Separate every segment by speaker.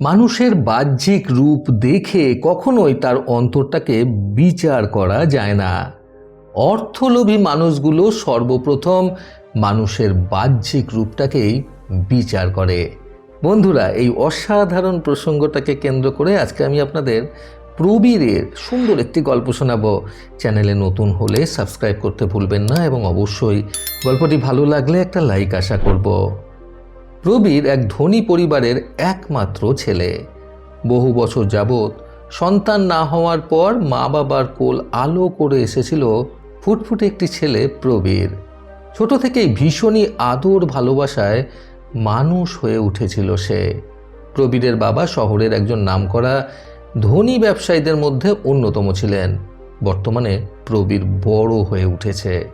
Speaker 1: মানুষের বাহ্যিক রূপ দেখে কখনোই তার অন্তরটাকে বিচার করা যায় না। অর্থলোভী মানুষগুলো সর্বপ্রথম মানুষের বাহ্যিক রূপটাকেই বিচার করে। বন্ধুরা, এই অসাধারণ প্রসঙ্গটাকে কেন্দ্র করে আজকে আমি আপনাদের প্রবীরের সুন্দর একটি গল্প শোনাবো। চ্যানেলে নতুন হলে সাবস্ক্রাইব করতে ভুলবেন না এবং অবশ্যই গল্পটি ভালো লাগলে একটা লাইক আশা করব। প্রবীর এক ধনী পরিবারের একমাত্র ছেলে। বহু বছর যাবৎ সন্তান না হওয়ার পর মা বাবার কোল আলো করে এসেছিল ফুটফুটে একটি ছেলে প্রবীর। ছোট থেকেই ভীষণই আদর ভালোবাসায় মানুষ হয়ে উঠেছিল সে। প্রবীরের বাবা শহরের একজন নামকরা ধনী ব্যবসায়ীদের মধ্যে অন্যতম ছিলেন। বর্তমানে প্রবীর বড় হয়ে উঠেছে।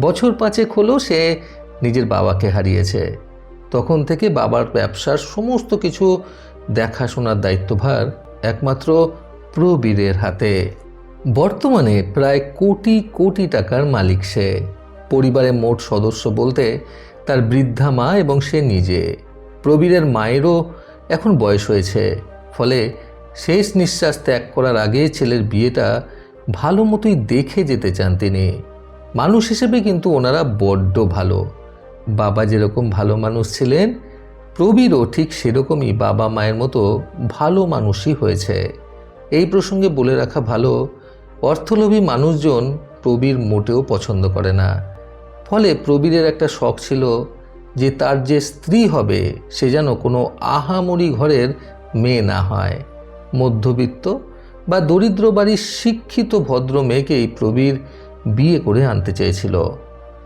Speaker 1: বছর পাঁচেক হলো সে নিজের বাবাকে হারিয়েছে। তখন থেকে বাবার ব্যবসার সমস্ত কিছু দেখাশোনার দায়িত্বভার একমাত্র প্রবীরের হাতে। বর্তমানে প্রায় কোটি কোটি টাকার মালিক সে। পরিবারে মোট সদস্য বলতে তার বৃদ্ধা মা এবং সে নিজে। প্রবীরের মায়েরও এখন বয়স হয়েছে, ফলে শেষ নিঃশ্বাস ত্যাগ করার আগে ছেলের বিয়েটা ভালো মতোই দেখে যেতে চান তিনি। মানুষ হিসেবে কিন্তু ওনারা বড্ড ভালো। বাবা যেরকম ভালো মানুষ ছিলেন প্রবীরও ঠিক সেরকমই বাবা মায়ের মতো ভালো মানুষই হয়েছে। এই প্রসঙ্গে বলে রাখা ভালো, অর্থলোভী মানুষজন প্রবীর মোটেও পছন্দ করে না। ফলে প্রবীরের একটা শখ ছিল যে তার যে স্ত্রী হবে, সে যেন কোনো আহামরি ঘরের মেয়ে না হয়। মধ্যবিত্ত বা দরিদ্র বাড়ির শিক্ষিত ভদ্র মেয়েকেই প্রবীর বিয়ে করে আনতে চেয়েছিল।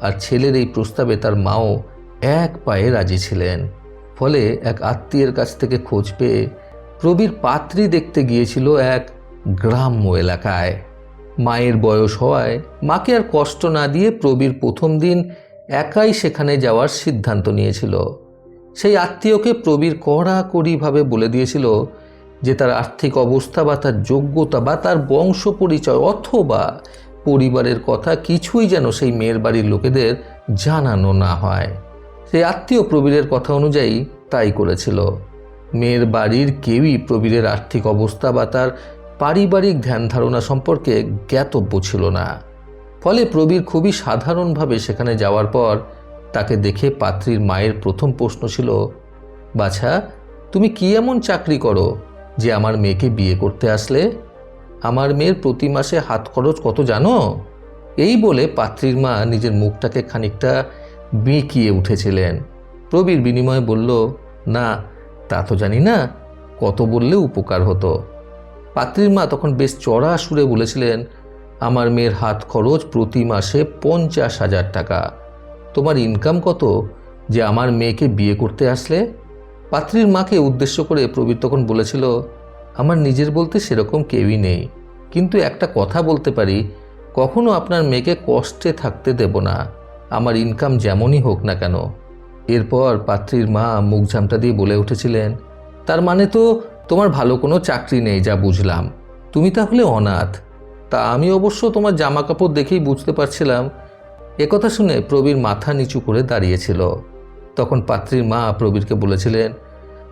Speaker 1: আর ছেলের এই প্রস্তাবে তার মাও এক পায়ে রাজি ছিলেন। ফলে এক আত্মীয়ের কাছ থেকে খোঁজ পেয়ে প্রবীর পাত্রী দেখতে গিয়েছিল এক গ্রাম্য এলাকায়। মায়ের বয়স হওয়ায় মাকে আর কষ্ট না দিয়ে প্রবীর প্রথম দিন একাই সেখানে যাওয়ার সিদ্ধান্ত নিয়েছিল। সেই আত্মীয়কে প্রবীর কড়াকড়িভাবে বলে দিয়েছিল যে তার আর্থিক অবস্থা বা তার যোগ্যতা বা তার বংশ পরিচয় অথবা পরিবারের কথা কিছুই যেন সেই মেয়ের বাড়ির লোকেদের জানানো না হয়। সেই আত্মীয় প্রবীরের কথা অনুযায়ী তাই করেছিল। মেয়ের বাড়ির কেউই প্রবীরের আর্থিক অবস্থা বা তার পারিবারিক ধ্যান ধারণা সম্পর্কে জ্ঞাতব্য ছিল না। ফলে প্রবীর খুবই সাধারণভাবে সেখানে যাওয়ার পর তাকে দেখে পাত্রীর মায়ের প্রথম প্রশ্ন ছিল, বাছা, তুমি কি এমন চাকরি করো যে আমার মেয়েকে বিয়ে করতে আসলে? আমার মেয়ের প্রতি মাসে হাত খরচ কত জানো? এই বলে পাত্রীর মা নিজের মুখটাকে খানিকটা বেঁকিয়ে উঠেছিলেন। প্রবীর বিনিময়ে বলল, না, তা তো জানি না, কত বললে উপকার হতো। পাত্রীর মা তখন বেশ চড়া সুরে বলেছিলেন, আমার মেয়ের হাত খরচ প্রতি মাসে পঞ্চাশ হাজার টাকা। তোমার ইনকাম কত যে আমার মেয়েকে বিয়ে করতে আসলে? পাত্রীর মাকে উদ্দেশ্য করে প্রবীর তখন বলেছিল আমার নিজের বলতে সেরকম কেউই নেই। কিন্তু একটা কথা বলতে পারি, কখনো আপনার মেয়েকে কষ্টে থাকতে দেব না। আমার ইনকাম যেমনই হোক না কেন। এরপর পাত্রীর মা মুখ ঝামটা দিয়ে বলে উঠেছিলেন, তার মানে তো তোমার ভালো কোনো চাকরি নেই যা বুঝলাম। তুমি তাহলে অনাথ। তা আমি অবশ্য তোমার জামা কাপড় দেখেই বুঝতে পারছিলাম। একথা শুনে প্রবীর মাথা নিচু করে দাঁড়িয়েছিল তখন পাত্রীর মা প্রবীরকে বলেছিলেন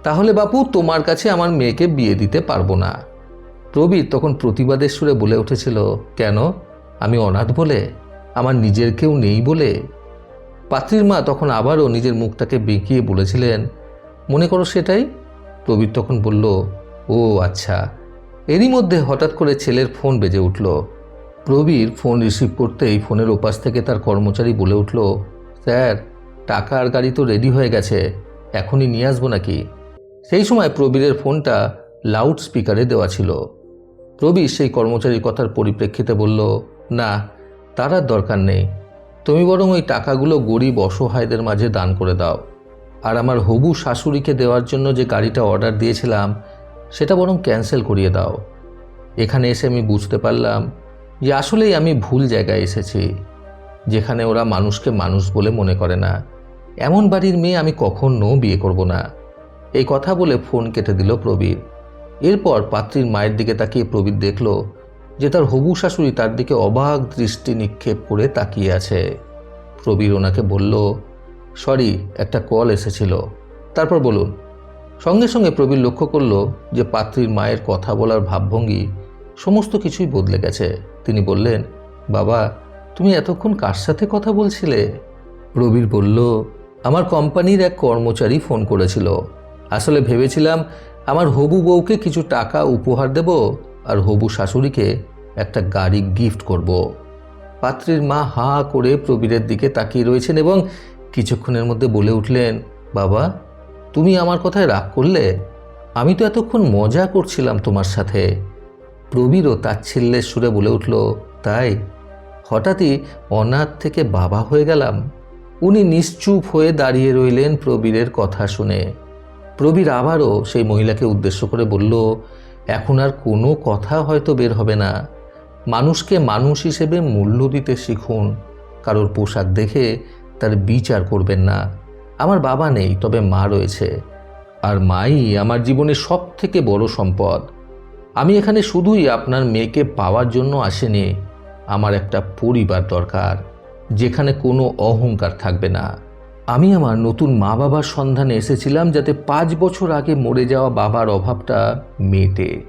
Speaker 1: তাহলে বাপু, তোমার কাছে আমার মেয়েকে বিয়ে দিতে পারব না। প্রবীর তখন প্রতিবাদের সুরে বলে উঠেছিল, কেন? আমি অনাথ বলে? আমার নিজের কেউ নেই বলে? পাত্রীর মা তখন আবারও নিজের মুখটাকে বেঁকিয়ে বলেছিলেন, মনে করো সেটাই? প্রবীর তখন বলল, ও আচ্ছা। এরই মধ্যে হঠাৎ করে ছেলের ফোন বেজে উঠল। প্রবীর ফোন রিসিভ করতেই ফোনের ওপাশ থেকে তার কর্মচারী বলে উঠল, স্যার টাকা আর গাড়ি তো রেডি হয়ে গেছে, এখনই নিয়ে আসব নাকি? সেই সময় প্রবীরের ফোনটা লাউড স্পিকারে দেওয়া ছিল। প্রবীর সেই কর্মচারীর কথার পরিপ্রেক্ষিতে বলল, না, তার আর দরকার নেই। তুমি বরং ওই টাকাগুলো গরিব অসহায়দের মাঝে দান করে দাও। আর আমার হবু শাশুড়িকে দেওয়ার জন্য যে গাড়িটা অর্ডার দিয়েছিলাম, সেটা বরং ক্যান্সেল করিয়ে দাও। এখানে এসে আমি বুঝতে পারলাম যে আসলেই আমি ভুল জায়গায় এসেছি, যেখানে ওরা মানুষকে মানুষ বলে মনে করে না। এমন বাড়ির মেয়ে আমি কখনো বিয়ে করব না। এই কথা বলে ফোন কেটে দিল প্রবীর। এরপর পাত্রীর মায়ের দিকে তাকিয়ে প্রবীর দেখল যে তার হবু শাশুড়ি তার দিকে অবাক দৃষ্টি নিক্ষেপ করে তাকিয়ে আছে। প্রবীর ওনাকে বলল, সরি, একটা কল এসেছিল। তারপর বলুন, সঙ্গে সঙ্গে প্রবীর লক্ষ্য করল যে পাত্রীর মায়ের কথা বলার ভাবভঙ্গি সমস্ত কিছুই বদলে গেছে। তিনি বললেন, বাবা, তুমি এতক্ষণ কার সাথে কথা বলছিলে? প্রবীর বলল, আমার কোম্পানির এক কর্মচারী ফোন করেছিল। আসলে ভেবেছিলাম আমার হবু বউকে কিছু টাকা উপহার দেব আর হবু শাশুড়িকে একটা গাড়ি গিফট করব। পাত্রীর মা হা করে প্রবীরের দিকে তাকিয়ে রয়েছেন এবং কিছুক্ষণের মধ্যে বলে উঠলেন, বাবা, তুমি আমার কথায় রাগ করলে? আমি তো এতক্ষণ মজা করছিলাম তোমার সাথে। প্রবীরও তাচ্ছিল্যের সুরে বলে উঠল, তাই? হঠাৎই অনাথ থেকে বাবা হয়ে গেলাম। উনি নিশ্চুপ হয়ে দাঁড়িয়ে রইলেন প্রবীরের কথা শুনে। প্রবীর আবারও সেই মহিলাকে উদ্দেশ্য করে বলল, এখন আর কোনো কথা হয়তো বের হবে না। মানুষকে মানুষ হিসেবে মূল্য দিতে শিখুন। কারোর পোশাক দেখে তার বিচার করবেন না। আমার বাবা নেই, তবে মা রয়েছে। আর মাই আমার জীবনের সব থেকে বড় সম্পদ। আমি এখানে শুধুই আপনার মেয়েকে পাওয়ার জন্য আসেনি। আমার একটা পরিবার দরকার, যেখানে কোনো অহংকার থাকবে না। আমি আমার নতুন মা বাবার সন্ধানে এসেছিলাম যাতে পাঁচ বছর আগে মরে যাওয়া বাবার অভাবটা মেটে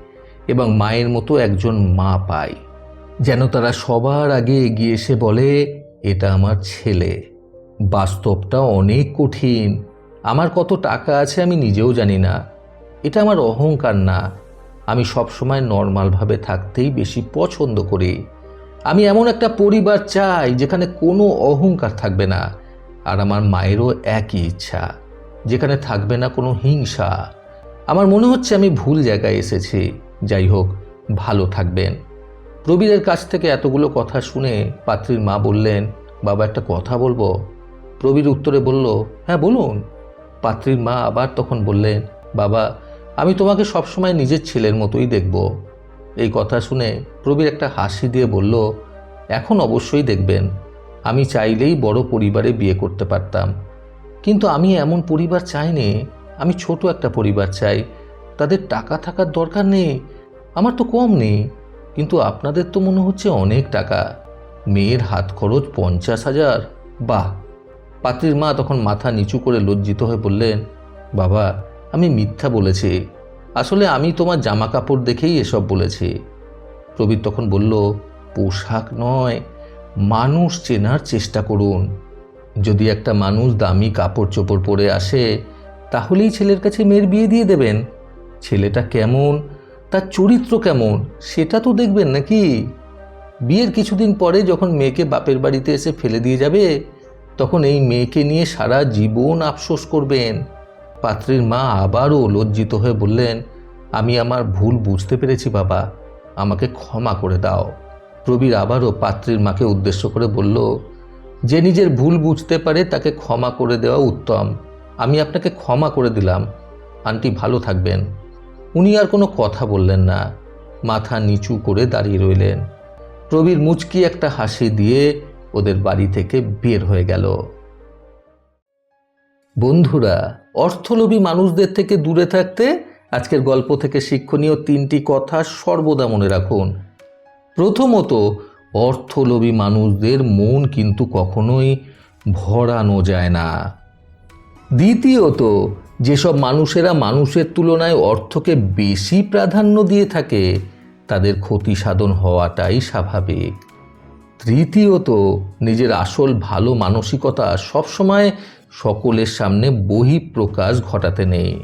Speaker 1: এবং মায়ের মতো একজন মা পাই। যেন তারা সবার আগে এগিয়ে এসে বলে, এটা আমার ছেলে। বাস্তবটা অনেক কঠিন। আমার কত টাকা আছে আমি নিজেও জানি না। এটা আমার অহংকার না। আমি সবসময় নর্মালভাবে থাকতেই বেশি পছন্দ করি। আমি এমন একটা পরিবার চাই যেখানে কোনো অহংকার থাকবে না। আর আমার মায়েরও একই ইচ্ছা, যেখানে থাকবে না কোনো হিংসা। আমার মনে হচ্ছে আমি ভুল জায়গায় এসেছি। যাই হোক, ভালো থাকবেন। প্রবীরের কাছ থেকে এতগুলো কথা শুনে পাত্রীর মা বললেন, বাবা, একটা কথা বলব? প্রবীর উত্তরে বলল হ্যাঁ বলুন। পাত্রীর মা আবার তখন বললেন, বাবা, আমি তোমাকে সবসময় নিজের ছেলের মতোই দেখব। এই কথা শুনে প্রবীর একটা হাসি দিয়ে বলল, এখন অবশ্যই দেখবেন। আমি চাইলেই বড় পরিবারে বিয়ে করতে পারতাম। কিন্তু আমি এমন পরিবার চাইনি আমি ছোট একটা পরিবার চাই। তাদের টাকা থাকার দরকার নেই, আমার তো কম নেই। কিন্তু আপনাদের তো মনে হচ্ছে অনেক টাকা। মেয়ের হাত খরচ পঞ্চাশ হাজার, বাহ! পাত্রীর মা তখন মাথা নিচু করে লজ্জিত হয়ে বললেন, বাবা, আমি মিথ্যা বলেছি। আসলে আমি তোমার জামা কাপড় দেখেই এসব বলেছি। প্রবীর তখন বলল, পোশাক নয় মানুষ চেনার চেষ্টা করুন। যদি একটা মানুষ দামি কাপড় চোপড় পরে আসে, তাহলেই ছেলের কাছে মেয়ের বিয়ে দিয়ে দেবেন। ছেলেটা কেমন? তার চরিত্র কেমন? সেটা তো দেখবেন নাকি? বিয়ের কিছুদিন পরে যখন মেয়েকে বাপের বাড়িতে এসে ফেলে দিয়ে যাবে, তখন এই মেয়েকে নিয়ে সারা জীবন আফসোস করবেন। পাত্রীর মা আবারও লজ্জিত হয়ে বললেন, আমি আমার ভুল বুঝতে পেরেছি বাবা। আমাকে ক্ষমা করে দাও। প্রবীর আবারও পাত্রীর মাকে উদ্দেশ্য করে বলল, যে নিজের ভুল বুঝতে পারে তাকে ক্ষমা করে দেওয়া উত্তম। আমি আপনাকে ক্ষমা করে দিলাম। আন্টি ভালো থাকবেন। উনি আর কোনো কথা বললেন না। মাথা নিচু করে দাঁড়িয়ে রইলেন। প্রবীর মুচকি একটা হাসি দিয়ে ওদের বাড়ি থেকে বের হয়ে গেল। বন্ধুরা, অর্থলোভী মানুষদের থেকে দূরে থাকতে আজকের গল্প থেকে শিক্ষণীয় তিনটি কথা সর্বদা মনে রাখুন। প্রথমত, অর্থলোভী মানুষদের মন কিন্তু কখনোই ভরানো যায় না। দ্বিতীয়ত, যেসব মানুষেরা মানুষের তুলনায় অর্থকে বেশি প্রাধান্য দিয়ে থাকে, তাদের ক্ষতি সাধন হওয়াটাই স্বাভাবিক। তৃতীয়ত, নিজের আসল ভালো মানসিকতা সবসময় সকলের সামনে বহিঃপ্রকাশ ঘটাতে নেই।